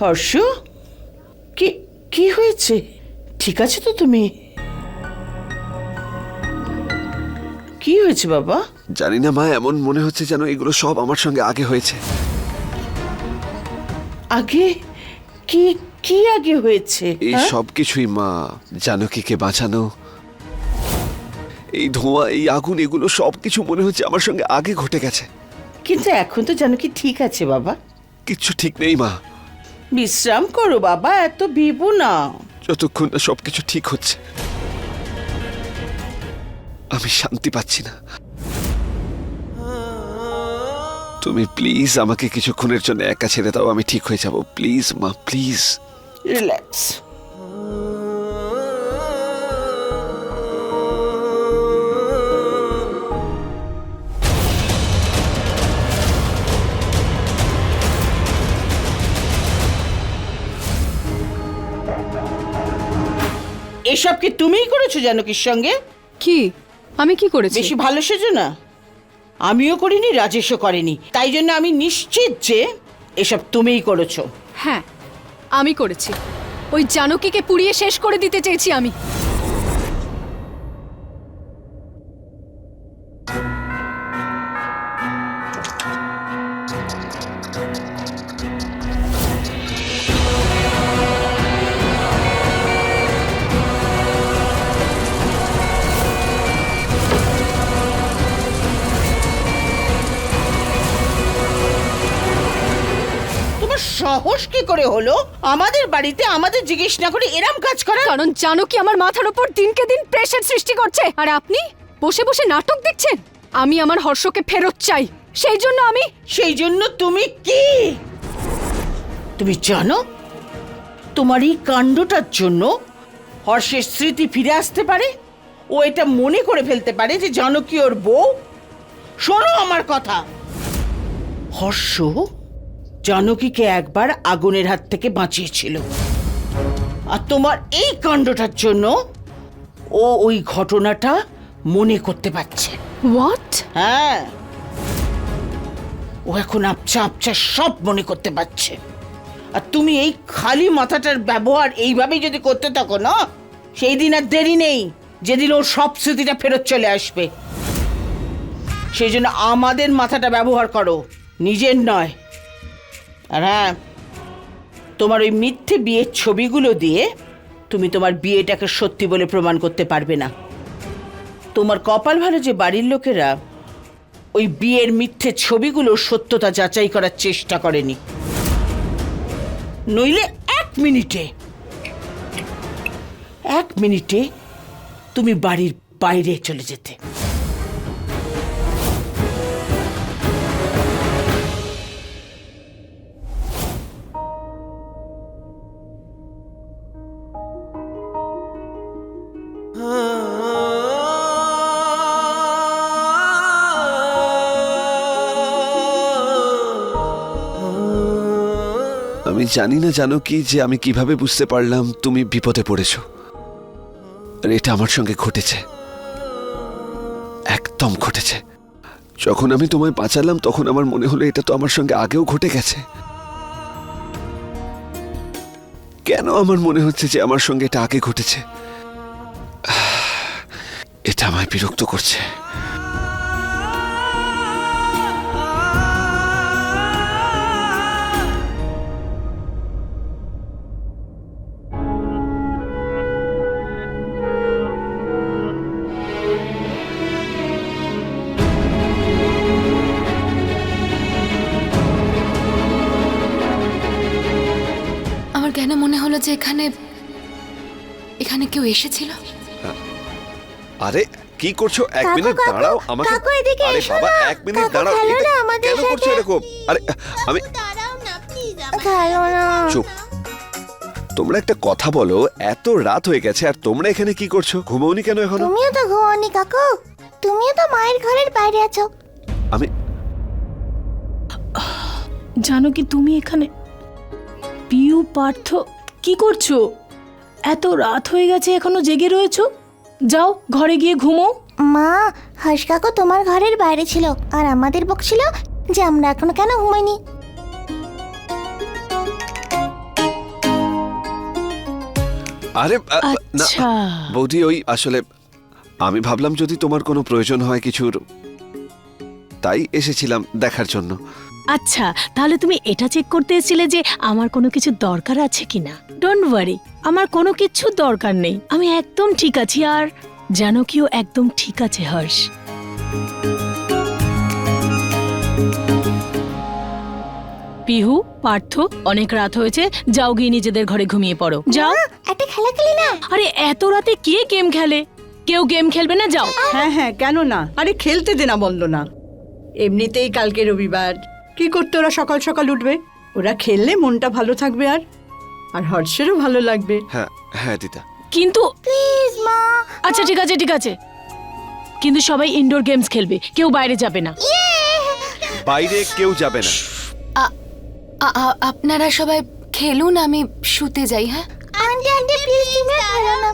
হর্ষ? কি কি হয়েছে? ঠিক আছে তো তুমি? কি হয়েছে বাবা? জানি না মা এমন মনে হচ্ছে যেন এগুলো সব আমার সঙ্গে আগে হয়েছে। আগে? কি কি আগে হয়েছে এই হ্যাঁ? সব কিছুই মা জানকীকে বাঁচানো? এই ধোঁয়া এই আগুন এগুলো সব কিছু মনে হচ্ছে আমার সঙ্গে আগে ঘটে গেছে। কিন্তু এখন তো জানো কি ঠিক আছে বাবা? কিচ্ছু ঠিক নেই মা। বিশ্রাম করো বাবা এত বিবু না। যতক্ষণ না সবকিছু ঠিক হচ্ছে আমি শান্তি পাচ্ছি না। তুমি প্লিজ আমাকে কিছুক্ষণের জন্য একা ছেড়ে দাও আমি ঠিক হয়ে যাব। প্লিজ মা প্লিজ। রিল্যাক্স। এসব কি তুমিই করেছ জানকীর সঙ্গে? কি? আমি কি করেছি? বেশি ভালো সেজো না। আমিও করিনি রাজেশও করেনি। তাই জন্য আমি নিশ্চিত যে এসব তুমিই করেছ। হ্যাঁ আমি করেছি। ওই জানকীকে পুড়িয়ে শেষ করে দিতে চেয়েছি আমি। করে হলো? আমাদের বাড়িতে আমাদের জিজ্ঞেস না করে এরম কাজ করা কারণ জানকী আমার মাথার উপর দিনকে দিন প্রেশার সৃষ্টি করছে। আর আপনি বসে বসে নাটক দেখছেন? আমি আমার হর্ষকে ফেরত চাই। সেই জন্য আমি সেই জন্য তুমি কি? তুমি জানো? তোমার এই কাণ্ডটার জন্য হর্ষের স্মৃতি ফিরে আসতে পারে। ও এটা মনে করে ফেলতে পারে যে জানো কি ওর বউ? শোনো আমার কথা। হর্ষ জানকীকে একবার আগুনের হাত থেকে বাঁচিয়েছিল। আর তোমার এই কাণ্ডটার জন্য ও ওই ঘটনাটা মনে করতে পারছে। হোয়াট হ্যাঁ। ও এখন আপচা আপচা সব মনে করতে পারছে। আর তুমি এই খালি মাথাটার ব্যবহার এইভাবেই যদি করতে থাকো না সেই দিন আর দেরি নেই যেদিন ওর সব স্মৃতিটা ফেরত চলে আসবে। সেই জন্য আমাদের মাথাটা ব্যবহার করো নিজের নয়। আর হ্যাঁ তোমার ওই মিথ্যে বিয়ের ছবিগুলো দিয়ে তুমি তোমার বিয়েটাকে সত্যি বলে প্রমাণ করতে পারবে না। তোমার কপাল ভালো যে বাড়ির লোকেরা ওই বিয়ের মিথ্যে ছবিগুলো সত্যতা যাচাই করার চেষ্টা করেনি। নইলে এক মিনিটে এক মিনিটে তুমি বাড়ির বাইরে চলে যেতে। জানি না জানো কি যে আমি কীভাবে বুঝতে পারলাম তুমি বিপদে পড়েছো। আর এটা আমার সঙ্গে ঘটেছে। একদম ঘটেছে। যখন আমি তোমায় বাঁচালাম, তখন আমার মনে হলো এটা তো আমার সঙ্গে আগেও ঘটে গেছে। কেন আমার মনে হচ্ছে যে আমার সঙ্গে এটা আগে ঘটেছে? এটা আমায় বিরক্ত করছে। এসেছিল? আরে কি করছ? এক মিনিট দাঁড়াও আমাকে কাকু, এদিকে আরে বাবা এক মিনিট দাঁড়াও। এটা না আমাদের কেন করছ এরকম? আরে আমি খেলো না। চুপ। তোমরা একটা কথা বলো এত রাত হয়ে গেছে আর তোমরা এখানে কি করছ? ঘুমোনি কেন এখনও? তুমিও তো ঘুমাওনি কাকু। তুমিও তো মায়ের ঘরের বাইরে আছো। আমি জানো কি তুমি এখানে? পিউ পার্থ কি করছ? এত রাত হয়ে গেছে এখনও জেগে রয়েছো? যাও ঘরে গিয়ে ঘুমো। মা হাঁস কাকু তোমার ঘরের বাইরে ছিল আর আমাদের বকছিল যে আমরা এখনও কেন ঘুমাইনি? আরে আ, আচ্ছা। বৌদি ওই আসলে আমি ভাবলাম যদি তোমার কোনো প্রয়োজন হয় কিছুর তাই এসেছিলাম দেখার জন্য। আচ্ছা তাহলে তুমি এটা চেক করতে এসেছিলে যে আমার কোনো কিছু দরকার আছে কিনা? ডোন্ট ওয়ারি আমার কোনো কিছু দরকার নেই। আমি একদম ঠিক আছি আর জানো কিও একদম ঠিক আছে হর্ষ। পিহু পার্থ অনেক রাত হয়েছে যাও গিয়ে নিজেদের ঘরে ঘুমিয়ে পড়ো। যাও। একটা খেলা খেলি না? আরে এত রাতে কে গেম খেলে? কেউ গেম খেলবে না? যাও। হ্যাঁ হ্যাঁ কেন না? আরে খেলতে দে না বলল না। এমনিতেই কালকে রবিবার। কি করতে ওরা সকাল সকাল উঠবে? ওরা খেললে মনটা ভালো থাকবে আর আর হর্ষেরও ভালো লাগবে। হ্যাঁ হ্যাঁ দিদা। কিন্তু প্লিজ মা। আচ্ছা ঠিক আছে ঠিক আছে। কিন্তু সবাই ইনডোর গেমস খেলবে কেউ বাইরে যাবে না। বাইরে কেউ যাবে না। আপনারা সবাই খেলুন আমি শুতে যাই হ্যাঁ? আন্টি আন্টি প্লিজ তুমি খেলো না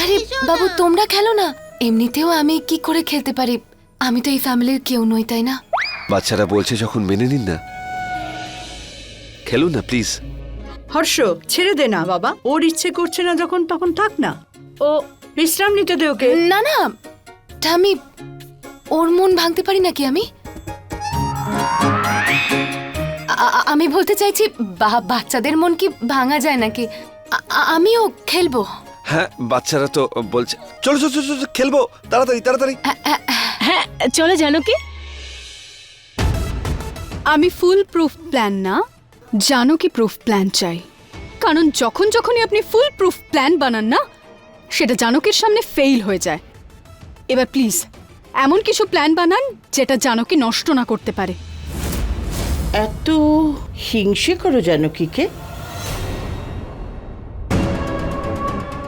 আরে বাবু তোমরা খেলো না? এমনিতেও আমি কি করে খেলতে পারি? আমি তো এই ফ্যামিলির কেউ নই তাই না? বাচ্চারা বলছে যখন মেনে নিন না। খেলুন না প্লিজ হর্ষ ছেড়ে দে না বাবা। ওর ইচ্ছে করছে না যখন তখন থাক না। ও বিশ্রাম নিতে দে ওকে। না না। আমি ওর মন ভাঙতে পারি নাকি আমি? আমি বলতে চাইছি বা- বাচ্চাদের মন কি ভাঙা যায় নাকি? আমিও খেলব। হ্যাঁ বাচ্চারা তো বলছে চলো চলো চলো চলো, খেলব। তাড়াতাড়ি তাড়াতাড়ি। হ্যাঁ চলে জানো কি আমি ফুল প্রুফ প্ল্যান না জানো কি প্রুফ প্ল্যান চাই? কারণ যখন যখনই আপনি ফুল প্রুফ প্ল্যান বানান না সেটা জানকের সামনে ফেইল হয়ে যায়। এবার প্লিজ এমন কিছু প্ল্যান বানান যেটা জানকি নষ্ট না করতে পারে। এত হিংসে করো জানকীকে।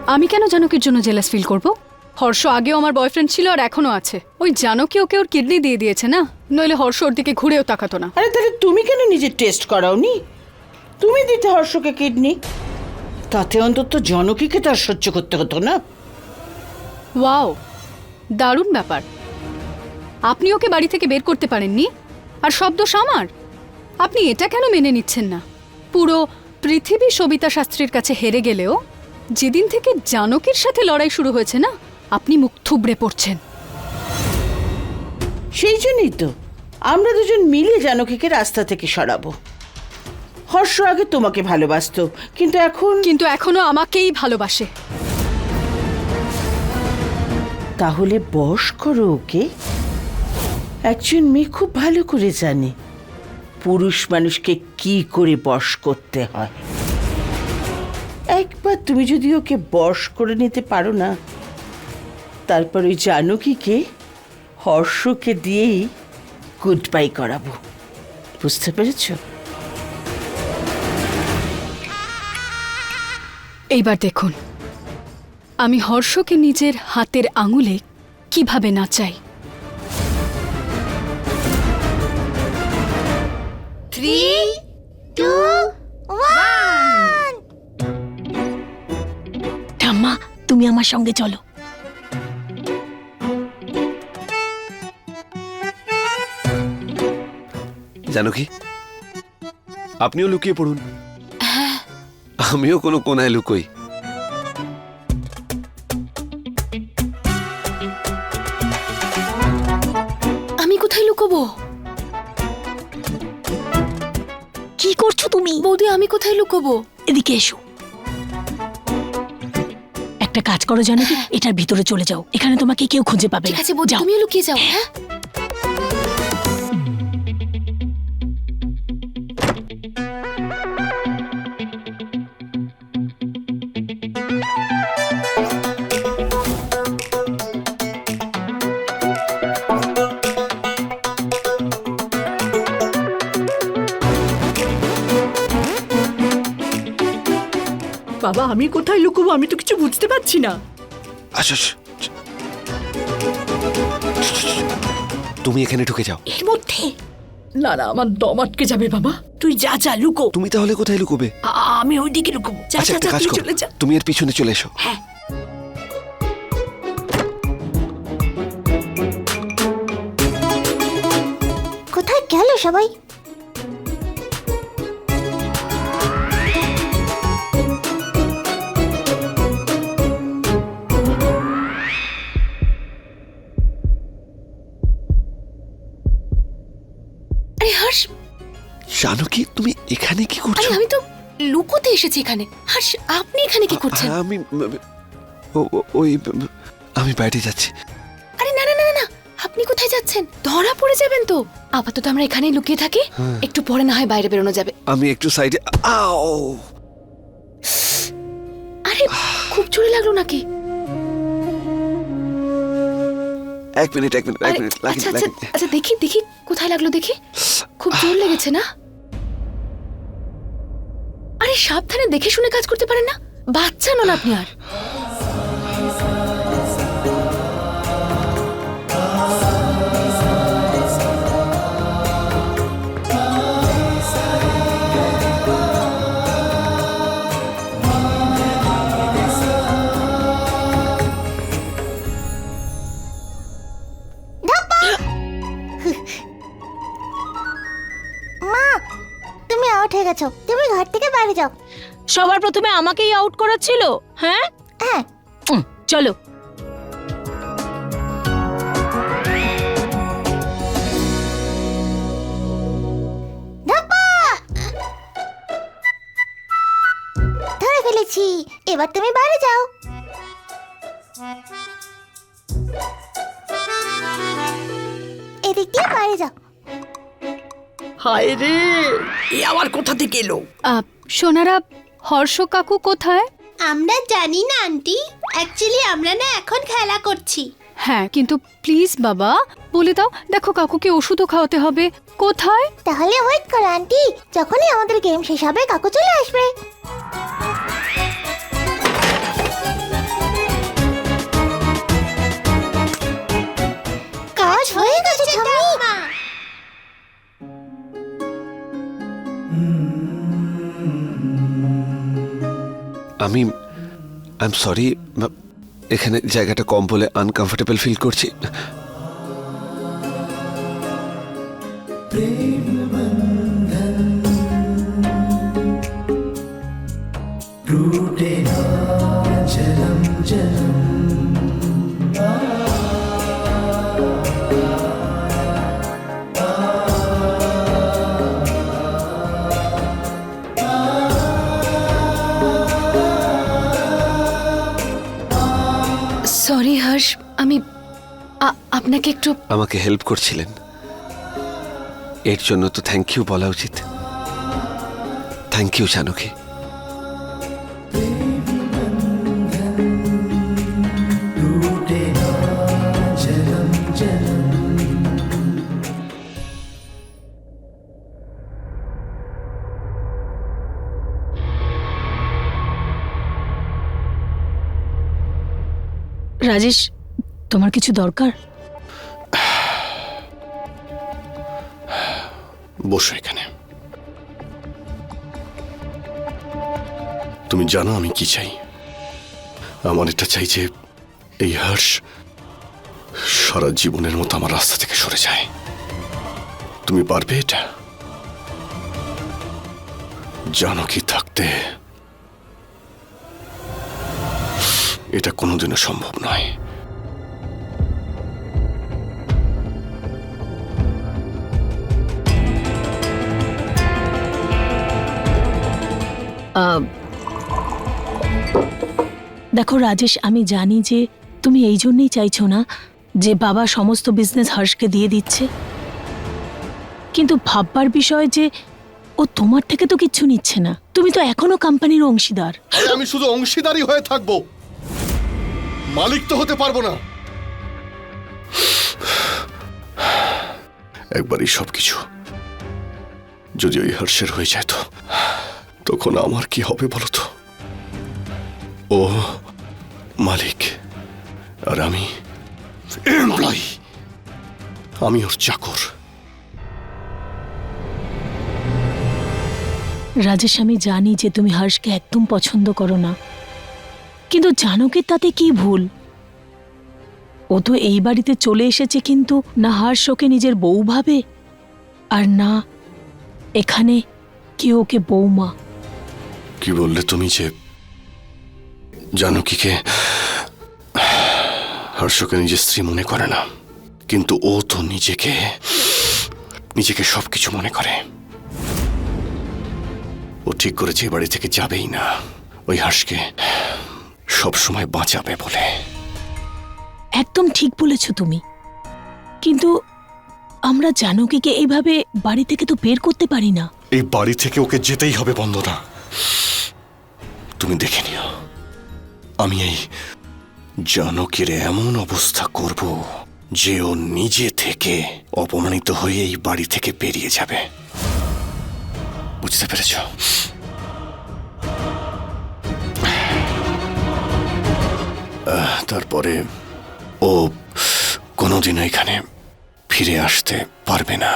আমি কেন জানকীর জন্য জেলাস ফিল করব? হর্ষ আগেও আমার বয়ফ্রেন্ড ছিল আর এখনও আছে। ওই জানকী ওকে ওর কিডনি দিয়ে দিয়েছে না? নইলে হর্ষ ওর দিকে ঘুরেও তাকাতো না। আরে তাহলে তুমি কেন নিজের টেস্ট করাওনি? তুমি দিতে হর্ষকে কিডনি তাতে অন্তত জনকীকে তার সহ্য করতে হতো না। ওয়াও দারুণ ব্যাপার। আপনি ওকে বাড়ি থেকে বের করতে পারেননি? আর সব দোষ আমার? আপনি এটা কেন মেনে নিচ্ছেন না? পুরো পৃথিবী সবিতা শাস্ত্রীর কাছে হেরে গেলেও যেদিন থেকে জানকীর সাথে লড়াই শুরু হয়েছে না আপনি মুখ থুবড়ে পড়ছেন। সেই জন্যই তো আমরা দুজন মিলে জানকীকে রাস্তা থেকে সরাবো। হর্ষ আগে তোমাকে ভালোবাসতো কিন্তু এখন কিন্তু এখনও আমাকেই ভালোবাসে। তাহলে বশ করো ওকে। একজন মেয়ে খুব ভালো করে জানে পুরুষ মানুষকে কি করে বশ করতে হয়। একবার তুমি যদি ওকে বশ করে নিতে পারো না তারপর ওই জানকীকে হর্ষকে দিয়েই গুড বাই করাবো। বুঝতে পেরেছ? এইবার দেখুন আমি হর্ষকে নিজের হাতের আঙুলে কীভাবে নাচাই। থ্রি টু ঠাম্মা তুমি আমার সঙ্গে চলো। জানো কি? আপনিও লুকিয়ে পড়ুন। আমিও কোনো কোনায় লুকোই। আমি কোথায় লুকোবো? কি করছ তুমি? বৌদি আমি কোথায় লুকোবো? এদিকে এসো। একটা কাজ করো জানো কি? এটার ভিতরে চলে যাও। এখানে তোমাকে কেউ খুঁজে পাবে ঠিক না। আছে বৌদি যাও। তুমিও লুকিয়ে যাও হ্যাঁ? আমি কোথায় লুকোবো আমি তো কিছু বুঝতে পারছি না। আচ্ছা তুমি এখানে ঢুকে যাও। এর মধ্যে? না না আমার দম আটকে যাবে বাবা। তুই যা যা লুকো। তুমি তাহলে কোথায় লুকোবে? আমি ওইদিকে লুকোবো। যা আচ্ছা যা চলে যা। তুমি এর পিছনে চলে এসো। কোথায় গেল সবাই? হর্ষ জানকি তুমি এখানে কি করছ? আমি তো লুকোতে এসেছি এখানে। হর্ষ আপনি এখানে কি করছেন? আমি ওই আমি বাইরে যাচ্ছি। আরে না না না না, না আপনি কোথায় যাচ্ছেন? ধরা পড়ে যাবেন তো। আপাতত আমরা এখানেই লুকিয়ে থাকি। একটু পরে না হয় বাইরে বেরোনো যাবে। আমি একটু সাইডে আও! আরে খুব জোরে লাগল নাকি? এক মিনিট এক মিনিট এক মিনিট আচ্ছা আচ্ছা আচ্ছা দেখি দেখি কোথায় লাগল দেখি? খুব জোর লেগেছে না? আরে সাবধানে দেখে শুনে কাজ করতে পারেন না? বাচ্চা নন আপনি আর। গেছো তুমি ঘর থেকে বাইরে যাও। সবার প্রথমে আমাকেই আউট করাচ্ছিল? হ্যাঁ? হ্যাঁ। উম, চলো। ধাপ্পা ধরে ফেলেছি। এবার তুমি বাইরে যাও। এদিক দিয়ে বাইরে যাও। হায় রে। এ আবার কোথা থেকে এলো? আহ, সোনারা হর্ষ কাকু কোথায়? আমরা জানি না আন্টি। অ্যাকচুয়ালি আমরা না এখন খেলা করছি। হ্যাঁ কিন্তু প্লিজ বাবা বলে দাও। দেখো কাকুকে ওষুধও খাওয়াতে হবে। কোথায়? তাহলে ওয়েট করো আন্টি। যখনই আমাদের গেম শেষ হবে কাকু চলে আসবে। কাজ হয়ে গেছে ঠাম্মি। আমি আই এম সরি এখানে জায়গাটা কম বলে আনকমফোর্টেবল ফিল করছি। আপনাকে একটু আমাকে হেল্প করছিলেন। এর জন্য তো থ্যাংক ইউ বলা উচিত। থ্যাংক ইউ জানকি রাজেশ তোমার কিছু দরকার? বসো এখানে। তুমি জানো আমি কি চাই। আমার এটা চাই যে এই হর্ষ সারা জীবনের মতো আমার রাস্তা থেকে সরে যায়। তুমি পারবে এটা? জানো কি থাকতে? এটা কোনোদিনও সম্ভব নয়। দেখো রাজেশ আমি জানি যে তুমি এই জন্যই চাইছো না যে বাবা সমস্ত বিজনেস হর্ষকে দিয়ে দিচ্ছে। কিন্তু ভাববার বিষয় যে ও তোমার থেকে তো কিচ্ছু নিচ্ছে না। তুমি তো এখনও কোম্পানির অংশীদার। আমি শুধু অংশীদারই হয়ে থাকব। মালিক তো হতে পারব না। একবারই সবকিছু যদি ওই হর্ষের হয়ে যায় তো। তখন আমার কি হবে বলো তো? ও মালিক, আর আমি এমপ্লয়ি আমি ওর চাকর। রাজেশ, আমি জানি যে তুমি হর্ষকে একদম পছন্দ করো না। কিন্তু জানো কি তাতে কি ভুল? ও তো এই বাড়িতে চলে এসেছে কিন্তু না হর্ষ ওকে নিজের বউ ভাবে, আর না এখানে কেউ ওকে বৌমা কি বললে তুমি যে জানকীকে হর্ষকে নিজের স্ত্রী মনে করে না। কিন্তু ও তো নিজেকে নিজেকে সবকিছু মনে করে। ও ঠিক করেছে বাড়ি থেকে যাবেই না। ওই হাঁসকে সবসময় বাঁচাবে বলে। একদম ঠিক বলেছ তুমি। কিন্তু আমরা জানকীকে এইভাবে বাড়ি থেকে তো বের করতে পারি না। এই বাড়ি থেকে ওকে যেতেই হবে বন্দনা। তুমি দেখে নিও, আমি এই জানকের এমন অবস্থা করব যে ও নিজে থেকে অপমানিত হয়ে এই বাড়ি থেকে বেরিয়ে যাবে। বুঝতে পেরেছ? তারপরে ও কোনোদিনও এখানে ফিরে আসতে পারবে না।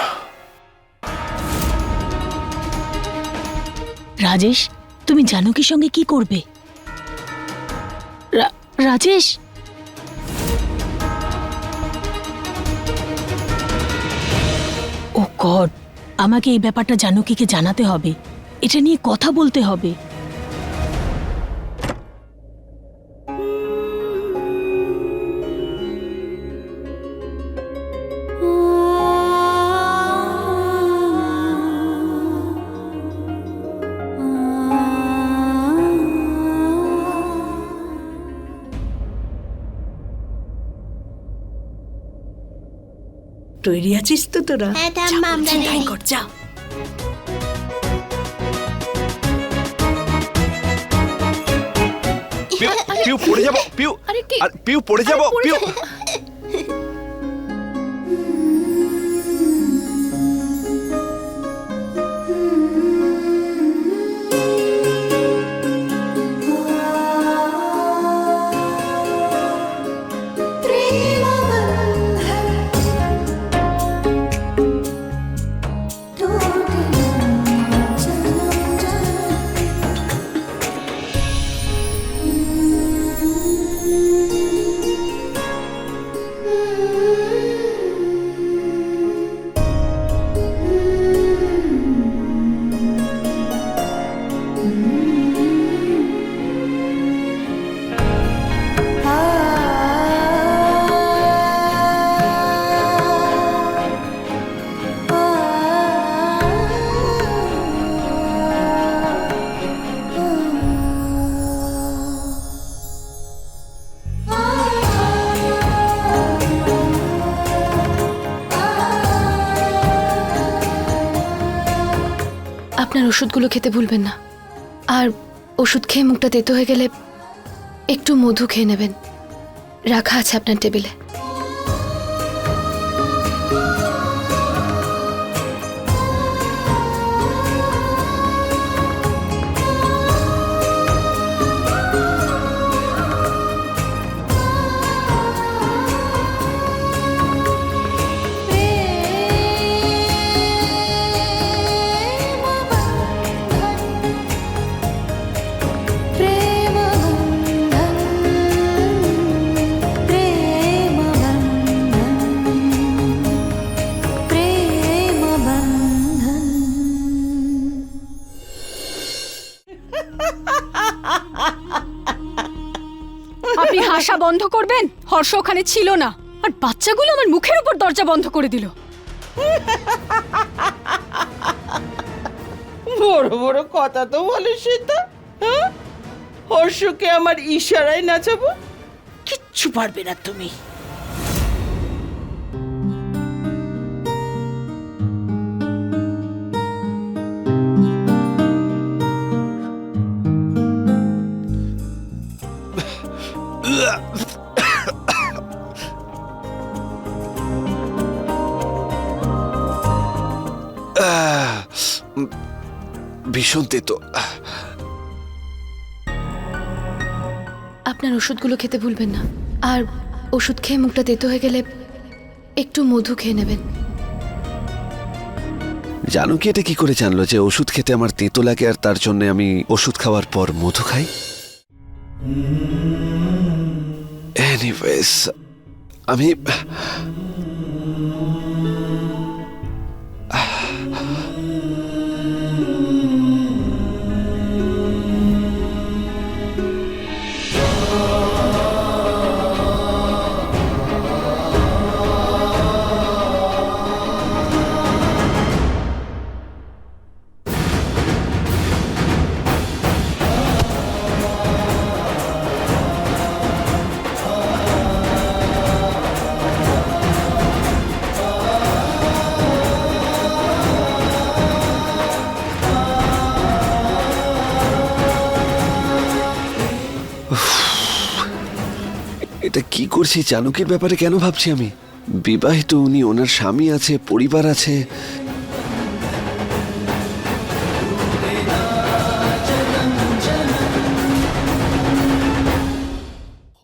রাজেশ, তুমি জানকীর সঙ্গে কি করবে? রাজেশ? ও গড, আমাকে এই ব্যাপারটা জানকীকে জানাতে হবে। এটা নিয়ে কথা বলতে হবে। তৈরি আছিস তো তোরা? হ্যাঁ ঠাম্মা আমরা তাই কর যা। পিউ পড়ে যাব পিউ। আরে আর পিউ পড়ে যাব পিউ। ওষুধগুলো খেতে ভুলবেন না। আর ওষুধ খেয়ে মুখটা তেতো হয়ে গেলে একটু মধু খেয়ে নেবেন। রাখা আছে আপনার টেবিলে। করবেন? হর্ষ ওখানে ছিল না। আর বাচ্চাগুলো আমার মুখের উপর দরজা বন্ধ করে দিল। বড় বড় কথা তো বলে সীতা হ্যাঁ? হর্ষকে আমার ইশারায় নাচাবো? কিচ্ছু পারবে না তুমি। ভীষণ তেতো। আপনার ওষুধগুলো খেতে ভুলবেন না। আর ওষুধ খেয়ে মুখটা তেতো হয়ে গেলে একটু মধু খেয়ে নেবেন। জানো কি এটা কি করে জানলো যে ওষুধ খেতে আমার তেতো লাগে আর তার জন্য আমি ওষুধ খাওয়ার পর মধু খাই? এনিওয়েজ আমি করছি জানকীর ব্যাপারে কেন ভাবছি আমি? বিবাহিত উনি ওনার স্বামী আছে পরিবার আছে